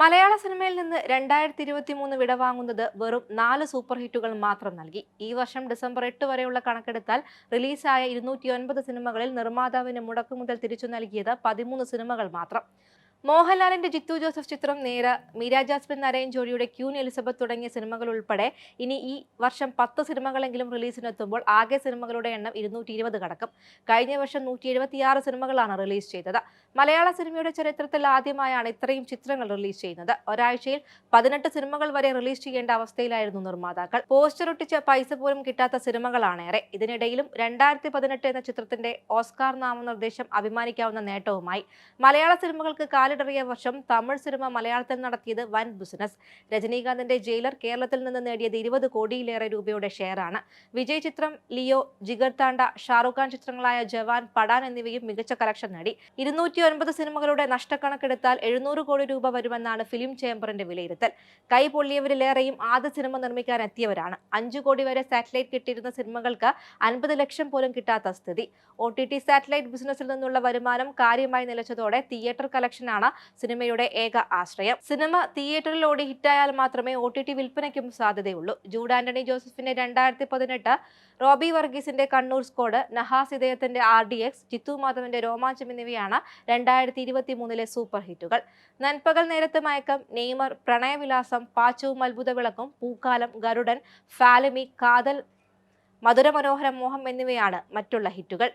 മലയാള സിനിമയിൽ നിന്ന് രണ്ടായിരത്തി ഇരുപത്തി മൂന്ന് വിടവാങ്ങുന്നത് വെറും നാല് സൂപ്പർ ഹിറ്റുകൾ മാത്രം നൽകി. ഈ വർഷം ഡിസംബർ എട്ട് വരെയുള്ള കണക്കെടുത്താൽ റിലീസായ ഇരുന്നൂറ്റി ഒൻപത് സിനിമകളിൽ നിർമ്മാതാവിന് മുടക്കുമുതൽ തിരിച്ചു നൽകിയത് പതിമൂന്ന് സിനിമകൾ മാത്രം. മോഹൻലാലിന്റെ ജിത്തു ജോസഫ് ചിത്രം നേര മീര ജാസ്മിൻ നരയൻ ജോഡിയുടെ ക്യൂൻ എലിസബത്ത് തുടങ്ങിയ സിനിമകൾ ഉൾപ്പെടെ ഇനി ഈ വർഷം പത്ത് സിനിമകളെങ്കിലും റിലീസിനെത്തുമ്പോൾ ആകെ സിനിമകളുടെ എണ്ണം ഇരുന്നൂറ്റി ഇരുപത് കടക്കും. കഴിഞ്ഞ വർഷം നൂറ്റി എഴുപത്തിയാറ് സിനിമകളാണ് റിലീസ് ചെയ്തത്. മലയാള സിനിമയുടെ ചരിത്രത്തിൽ ആദ്യമായാണ് ഇത്രയും ചിത്രങ്ങൾ റിലീസ് ചെയ്യുന്നത്. ഒരാഴ്ചയിൽ പതിനെട്ട് സിനിമകൾ വരെ റിലീസ് ചെയ്യേണ്ട അവസ്ഥയിലായിരുന്നു നിർമ്മാതാക്കൾ. പോസ്റ്റർ ഒട്ടിച്ച പൈസ പോലും കിട്ടാത്ത സിനിമകളാണേറെ ഇതിനിടയിലും രണ്ടായിരത്തി പതിനെട്ട് എന്ന ചിത്രത്തിന്റെ ഓസ്കാർ നാമനിർദ്ദേശം അഭിമാനിക്കാവുന്ന നേട്ടവുമായി. മലയാള സിനിമകൾക്ക് കാലിടറിയ വർഷം തമിഴ് സിനിമ മലയാളത്തിൽ നടത്തിയത് വൻ ബിസിനസ് രജനീകാന്തിന്റെ ജയിലർ കേരളത്തിൽ നിന്ന് നേടിയത് ഇരുപത് കോടിയിലേറെ രൂപയുടെ ഷെയറാണ് വിജയ് ചിത്രം ലിയോ ജിഗർ താണ്ട ഷാറുഖ് ഖാൻ ചിത്രങ്ങളായ ജവാൻ പടാൻ എന്നിവയും മികച്ച കളക്ഷൻ നേടി. ഇരുന്നൂറ്റി ഒൻപത് സിനിമകളുടെ നഷ്ടക്കണക്കെടുത്താൽ എഴുന്നൂറ് കോടി രൂപ വരുമെന്നാണ് ഫിലിം ചേംബറിന്റെ വിലയിരുത്തൽ. കൈ പൊള്ളിയവരിലേറെയും ആദ്യ സിനിമ നിർമ്മിക്കാൻ എത്തിയവരാണ്. അഞ്ചു കോടി വരെ സാറ്റലൈറ്റ് കിട്ടിയിരുന്ന സിനിമകൾക്ക് അൻപത് ലക്ഷം പോലും കിട്ടാത്ത സ്ഥിതി. ഒ ടി ടി സാറ്റലൈറ്റ് ബിസിനസ്സിൽ നിന്നുള്ള വരുമാനം കാര്യമായി നിലച്ചതോടെ തിയേറ്റർ കളക്ഷനാണ് സിനിമയുടെ ഏക ആശ്രയം. സിനിമ തിയേറ്ററിൽ ഓടി ഹിറ്റായാൽ മാത്രമേ ഒ ടി ടി വിൽപ്പനയ്ക്കും സാധ്യതയുള്ളൂ. ജൂഡ് ആന്റണി ജോസഫിന്റെ രണ്ടായിരത്തി പതിനെട്ട് റോബി വർഗീസിന്റെ കണ്ണൂർ സ്കോഡ് നഹാസ് ഇദയത്തിന്റെ ആർ ഡി എക്സ് ജിത്തു മാധവന്റെ രോമാഞ്ചം എന്നിവയാണ് രണ്ടായിരത്തി ഇരുപത്തി മൂന്നിലെ സൂപ്പർ ഹിറ്റുകൾ. നൻപകൽ നേരത്തെ മയക്കം നെയ്മർ പ്രണയവിലാസം പാച്ചവും അത്ഭുത വിളക്കും പൂക്കാലം ഗരുഡൻ ഫാലമി കാതൽ മധുരമനോഹരം മോഹം എന്നിവയാണ് മറ്റുള്ള ഹിറ്റുകൾ.